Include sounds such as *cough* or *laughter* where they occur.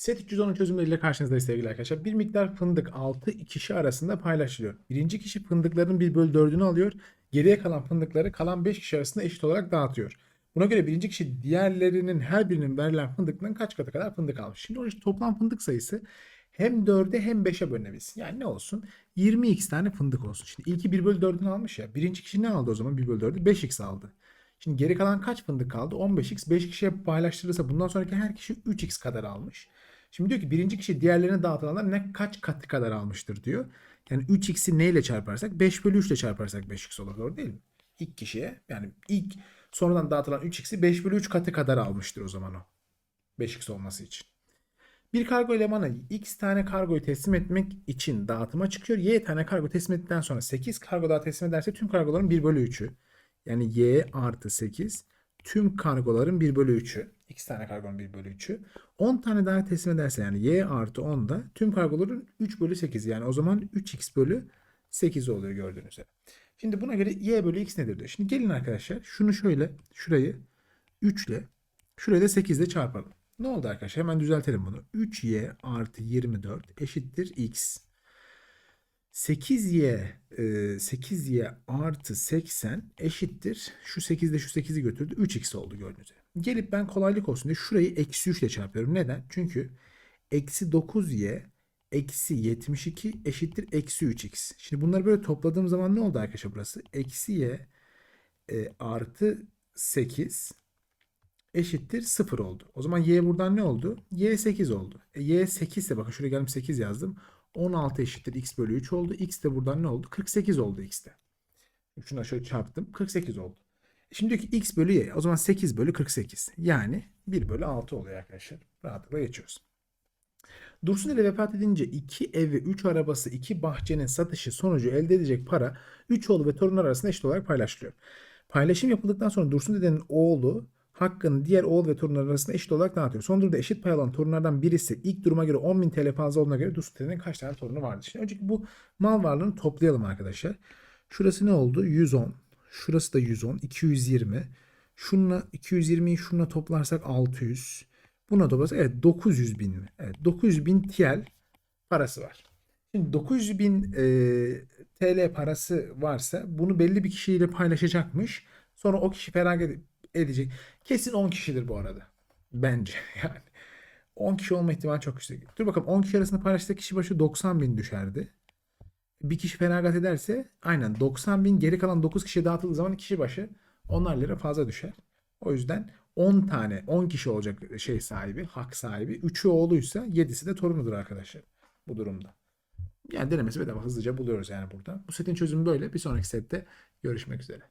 Set 310'un çözümleriyle karşınızdayız sevgili arkadaşlar. Bir miktar fındık 6 kişi arasında paylaşılıyor. Birinci kişi fındıkların 1 bölü 4'ünü alıyor. Geriye kalan fındıkları kalan 5 kişi arasında eşit olarak dağıtıyor. Buna göre birinci kişi diğerlerinin her birinin verilen fındıkların kaç katı kadar fındık almış. Şimdi onun toplam fındık sayısı hem 4'e hem 5'e bölünebilsin. Yani ne olsun? 20x tane fındık olsun. Şimdi ilki 1 bölü 4'ünü almış ya. Birinci kişi ne aldı o zaman 1 bölü 4'ü? 5x aldı. Şimdi geri kalan kaç fındık kaldı? 15x. 5 kişiye paylaştırılırsa bundan sonraki her kişi 3x kadar almış. Şimdi diyor ki birinci kişi diğerlerine dağıtılanlar ne kaç katı kadar almıştır diyor. Yani 3x'i neyle çarparsak 5 bölü 3 ile çarparsak 5x olur doğru değil mi? İlk kişiye yani ilk sonradan dağıtılan 3x'i 5 bölü 3 katı kadar almıştır o zaman o. 5x olması için. Bir kargo elemanı x tane kargoyu teslim etmek için dağıtıma çıkıyor. Y tane kargo teslim ettikten sonra 8 kargo daha teslim ederse tüm kargoların 1 bölü 3'ü. Yani y artı 8 tüm kargoların 1 bölü 3'ü. X tane kargonun 1 bölü 3'ü. 10 tane daha teslim ederse yani y artı 10 da tüm kargoların 3 bölü 8. Yani o zaman 3x bölü 8 oluyor gördüğünüz üzere. Şimdi buna göre y bölü x nedir diyor. Şimdi gelin arkadaşlar şunu şöyle şurayı 3 ile şurayı da 8 ile çarpalım. Ne oldu arkadaşlar? Hemen düzeltelim bunu. 3y artı 24 eşittir x. 8y e, 8y artı 80 eşittir. Şu 8 ile şu 8'i götürdü. 3x oldu gördüğünüz üzere. Gelip ben kolaylık olsun diye şurayı eksi 3 ile çarpıyorum. Neden? Çünkü eksi 9y eksi 72 eşittir eksi 3x. Şimdi bunları böyle topladığım zaman ne oldu arkadaşlar burası? Eksi y e, artı 8 eşittir 0 oldu. O zaman y buradan ne oldu? y 8 oldu. E, y 8 ise bakın şuraya geldim 8 yazdım. 16 eşittir x bölü 3 oldu. x de buradan ne oldu? 48 oldu x'te. Şuna şöyle çarptım. 48 oldu. E, Şimdi diyor ki x bölü y. O zaman 8 bölü 48. Yani 1 bölü 6 oluyor arkadaşlar. Rahatlıkla geçiyoruz. Dursun ile vefat edince 2 ev ve 3 arabası 2 bahçenin satışı sonucu elde edecek para 3 oğlu ve torunlar arasında eşit olarak paylaşılıyor. Paylaşım yapıldıktan sonra Dursun dedenin oğlu hakkını diğer oğul ve torunlar arasında eşit olarak dağıtıyor. Son durumda eşit pay alan torunlardan birisi ilk duruma göre 10.000 TL fazla olduğuna göre Dursun dedenin kaç tane torunu vardır? Şimdi önceki bu mal varlığını toplayalım arkadaşlar. Şurası ne oldu? 110. Şurası da 110. 220. Şununla 220'yi şununla toplarsak 600. Buna toplarsak evet 900 bin mi? Evet 900 bin TL parası var. Şimdi 900 bin e, TL parası varsa bunu belli bir kişiyle paylaşacakmış. Sonra o kişi feragat edecek. Kesin 10 kişidir bu arada. Bence *laughs* yani. 10 kişi olma ihtimali çok yüksek. Dur bakalım 10 kişi arasında paylaştığı kişi başı 90 bin düşerdi. Bir kişi feragat ederse aynen 90 bin geri kalan 9 kişiye dağıtıldığı zaman kişi başı 10'ar lira fazla düşer. O yüzden 10 tane 10 kişi olacak şey sahibi, hak sahibi. 3'ü oğluysa 7'si de torunudur arkadaşlar bu durumda. Yani denemesi bedava hızlıca buluyoruz yani burada. Bu setin çözümü böyle. Bir sonraki sette görüşmek üzere.